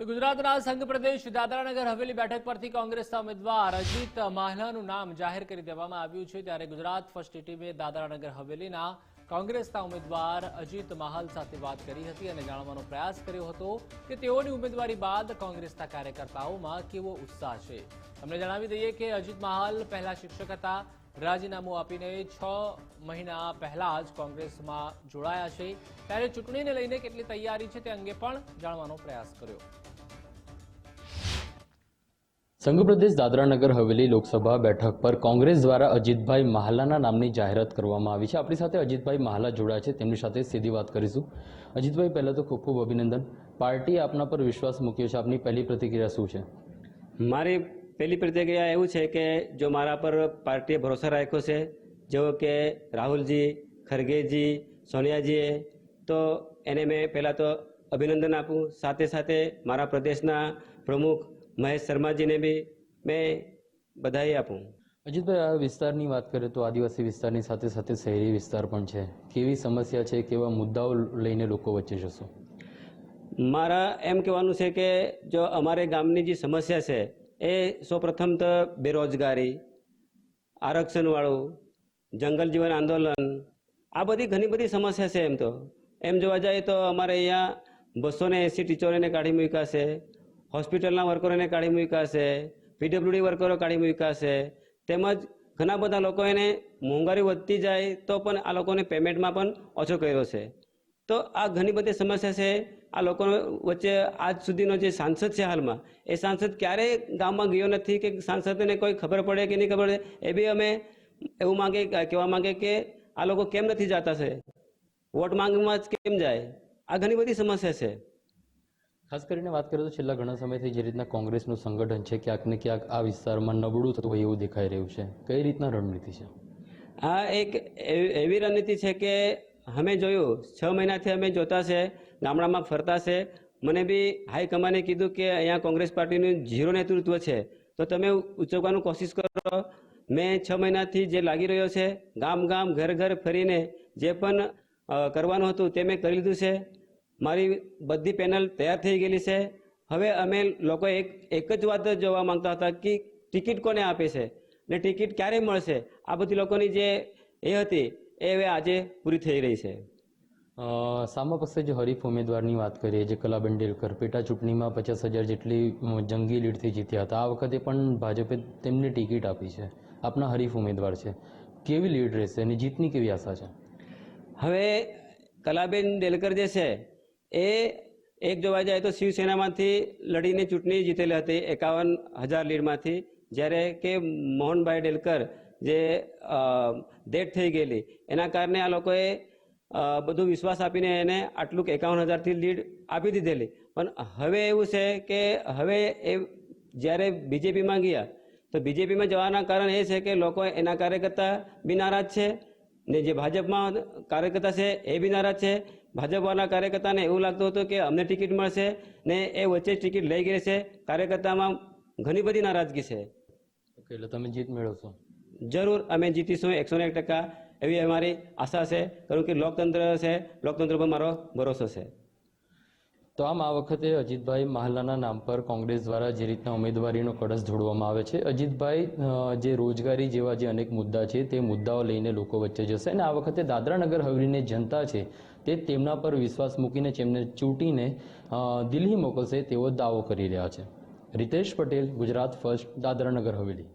તો ગુજરાતના સંઘ પ્રદેશ દાદરાનગર હવેલી બેઠક પરથી કોંગ્રેસના ઉમેદવાર અજીત માહલાનું નામ જાહેર કરી દેવામાં આવ્યું છે. ત્યારે ગુજરાત ફર્સ્ટ ટીમે દાદરાનગર હવેલીના કોંગ્રેસના ઉમેદવાર અજીત માહલ સાથે વાત કરી હતી અને જાણવાનો પ્રયાસ કર્યો હતો કે તેઓની ઉમેદવારી બાદ કોંગ્રેસના કાર્યકર્તાઓમાં કેવો ઉત્સાહ છે. તમને જણાવી દઈએ કે અજીત માહલ પહેલા શિક્ષક હતા. રાજીનામું આપીને છ મહિના પહેલા જ કોંગ્રેસમાં જોડાયા છે. ત્યારે ચૂંટણીને લઈને કેટલી તૈયારી છે તે અંગે પણ જાણવાનો પ્રયાસ કર્યો. સંઘ પ્રદેશ દાદરાનગર હવેલી લોકસભા બેઠક પર કોંગ્રેસ દ્વારા અજીતભાઈ મહાલાના નામની જાહેરાત કરવામાં આવી છે. આપણી સાથે અજીતભાઈ મહાલા જોડાયા છે. તેમની સાથે સીધી વાત કરીશું. અજીતભાઈ, પહેલાં તો ખૂબ ખૂબ અભિનંદન. પાર્ટીએ આપના પર વિશ્વાસ મૂક્યો છે. આપની પહેલી પ્રતિક્રિયા શું છે? મારી પહેલી પ્રતિક્રિયા એવું છે કે જો મારા પર પાર્ટીએ ભરોસો રાખ્યો છે જેવો કે રાહુલજી, ખરગેજી, સોનિયાજીએ, તો એને મેં પહેલાં તો અભિનંદન આપું. સાથે સાથે મારા પ્રદેશના પ્રમુખ મહેશ શર્માજીને બી મેં બધાઈ આપું. અજીતભાઈ આ વિસ્તારની વાત કરીએ તો આદિવાસી વિસ્તારની સાથે સાથે શહેરી વિસ્તાર પણ છે. કેવી સમસ્યા છે કેવા મુદ્દાઓ લઈને લોકો વચ્ચે જશો? મારા એમ કહેવાનું છે કે જો અમારે ગામની જે સમસ્યા છે એ સૌપ્રથમ તો બેરોજગારી આરક્ષણવાળું જંગલ જીવન આંદોલન આ બધી ઘણી બધી સમસ્યા છે એમ તો. એમ જોવા જાય તો અમારે અહીંયા બસો ને એંસી ટીચરોને કાઢી મૂક્યા છે. હોસ્પિટલના વર્કરોને કાઢી મૂક્યા છે પીડબ્લ્યુડી વર્કરો કાઢી મૂક્યા તેમજ ઘણા બધા લોકો એને મોંઘવારી વધતી જાય તો પણ આ લોકોને પેમેન્ટમાં પણ ઓછો કર્યો છે. તો આ ઘણી બધી સમસ્યા છે. આ લોકો વચ્ચે આજ સુધીનો જે સાંસદ છે હાલમાં, એ સાંસદ ક્યારેય ગામમાં ગયો નથી કે સાંસદને કોઈ ખબર પડે કે નહીં ખબર પડે, એ બી અમે એવું માંગે, કહેવા માંગે કે આ લોકો કેમ નથી જતા છે? વોટ માંગમાં જ કેમ જાય? આ ઘણી બધી સમસ્યા છે. ખાસ કરીને વાત કરીએ તો છેલ્લા ઘણા સમયથી જે રીતના કોંગ્રેસનું સંગઠન છે, ક્યાંક ને ક્યાંક આ વિસ્તારમાં નબળું થતું હોય એવું દેખાઈ રહ્યું છે. કઈ રીતના રણનીતિ છે? આ એક એવી રણનીતિ છે કે અમે જોયું, છ મહિનાથી અમે જોતા છે, ગામડામાં ફરતા છે. મને બી હાઈકમાને કીધું કે અહીંયા કોંગ્રેસ પાર્ટીનું ઝીરો નેતૃત્વ છે. તો તમે ઉચકવાનું કોશિશ કરો. મેં છ મહિનાથી જે લાગી રહ્યો છે, ગામ ગામ, ઘર ઘર ફરીને જે પણ કરવાનું હતું તે મેં કરી લીધું છે. મારી બધી પેનલ તૈયાર થઈ ગયેલી છે. હવે અમે લોકો એક એક જ વાત જોવા માંગતા હતા કે ટિકિટ કોને આપે છે ને ટિકિટ ક્યારે મળશે? આ બધી લોકોની જે એ હતી એ હવે આજે પૂરી થઈ રહી છે. સામા પાસે જે હરીફ ઉમેદવારની વાત કરીએ જે કલાબેન ડેલકર પેટા ચૂંટણીમાં પચાસ હજાર જેટલી જંગી લીડથી જીત્યા હતા. આ વખતે પણ ભાજપે તેમને ટિકિટ આપી છે. આપના હરીફ ઉમેદવાર છે. કેવી લીડ રહેશે અને જીતની કેવી આશા છે? હવે કલાબેન ડેલકર જે છે એ એક જોવા જાય તો શિવસેનામાંથી લડીને ચૂંટણી જીતેલી હતી એકાવન હજાર લીડમાંથી. જ્યારે કે મોહનભાઈ ડેલકર જે ડેટ થઈ ગયેલી, એના કારણે આ લોકોએ બધું વિશ્વાસ આપીને એને આટલું એકાવન હજારથી લીડ આપી દીધેલી. પણ હવે એવું છે કે હવે એ જ્યારે બીજેપીમાં ગયા, તો બીજેપીમાં જવાના કારણ એ છે કે લોકો એના કાર્યકર્તા બી નારાજ છે. ને જે ભાજપમાં કાર્યકર્તા છે એ બી નારાજ છે. ભાજપવાળા કાર્યકર્તાને એવું લાગતું હતું કે અમને ટિકિટ મળશે ને એ વચ્ચે જ ટિકિટ લઈ ગઈ છે. કાર્યકર્તામાં ઘણી બધી નારાજગી છે. ઓકે એટલે તમે જીત મેળવશો. જરૂર અમે જીતીશું એકસો ને એક ટકા. એવી અમારી આશા છે. કારણ કે લોકતંત્ર છે લોકતંત્ર પર મારો ભરોસો છે. તો આમ આ વખતે અજીતભાઈ મહાલાના નામ પર કોંગ્રેસ દ્વારા જે રીતના ઉમેદવારીનો કળશ ઢોળવામાં આવે છે, અજીતભાઈ જે રોજગારી જેવા જે અનેક મુદ્દા છે તે મુદ્દાઓ લઈને લોકો વચ્ચે જશે અને આ વખતે દાદરાનગર હવેલીની જનતા છે તે તેમના પર વિશ્વાસ મૂકીને તેમને ચૂંટીને દિલ્હી મોકલશે તેવો દાવો કરી રહ્યા છે. રિતેશ પટેલ, ગુજરાત ફર્સ્ટ દાદરાનગર હવેલી.